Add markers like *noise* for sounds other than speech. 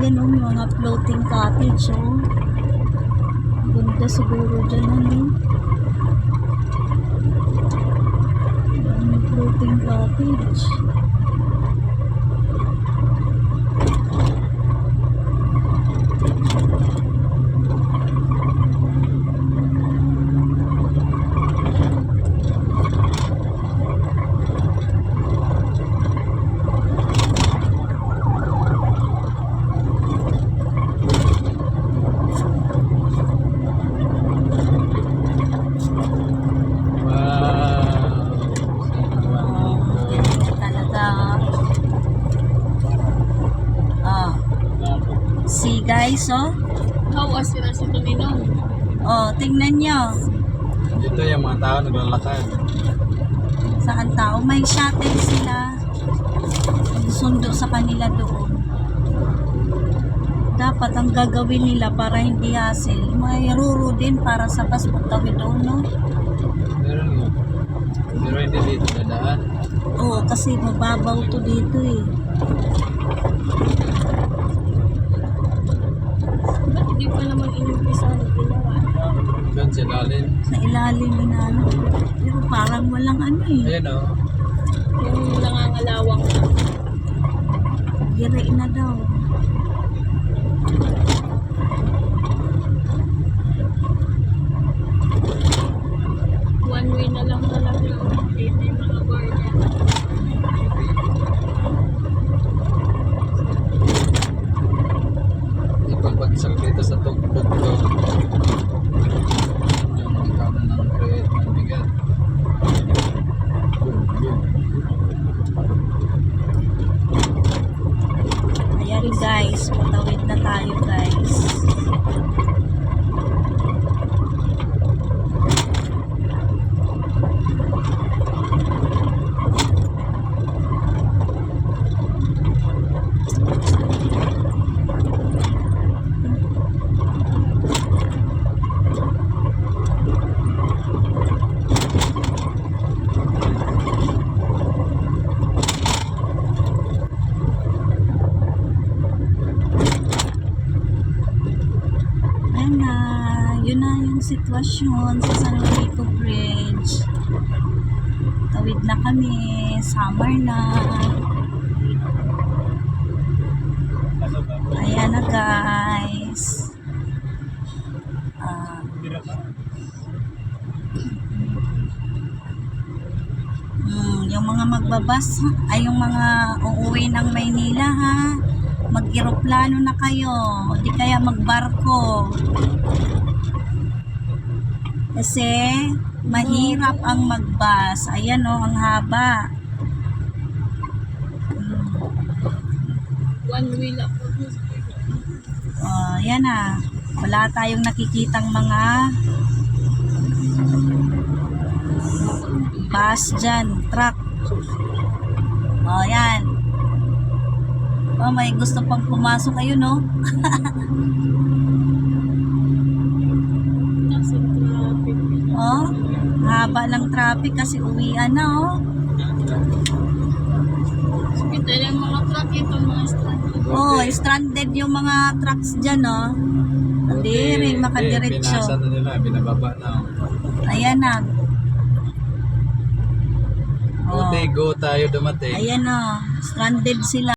Ayan o, mga floating cottage oh. Ganda siguro dyan ano. Mga floating cottage. Oh, ganda talaga. Ah. Guys, oh. How was sila si Tuninong? Oh, tingnan nyo. Dito yung mga tao naglalakad. Saan tao? May shuttle sila. Sundo sa kanila doon. Dapat ang gagawin nila para hindi hassle. May ruro din para sa bus pagtawid doon, no? Meron nga. Pero hindi dito dadaan. Oo, kasi mababaw to dito eh. Sa ilalim na ano. Pero parang walang ano eh. Ayan o. Yung nangangalawang na. Gire na daw. One way na lang talaga. Eh, may mga guardian. Ipagbagsak dito sa tugtog to. Yung ikaw na ng create ng bigat. Boom, boom. Ayan guys, patawid na tayo guys. Ayan na, yung sitwasyon sa San Juanico Bridge. Tawid na kami, summer na. Ayan na guys. Mm, yung mga magbabas, ay yung mga uuwi ng Maynila ha. Mag-eroplano na kayo, o di kaya magbarko. Kasi mahirap ang magbus. Ayan o, ang haba. Mm. One way lang po. Oh, yan na. Wala tayong nakikitang mga bus dyan, truck. Oh, yan. Oh, may gusto pang pumasok kayo, no? *laughs* Oh, haba ng traffic kasi uwian na, oh. Ito yung mga truck ito, mga stranded. Oh, stranded yung mga trucks dyan, oh. Hindi rin makadiretso. Pinasa na nila, binababa na. Ayan na. Oh. Buti, go tayo dumating. Ayan, oh. Stranded sila.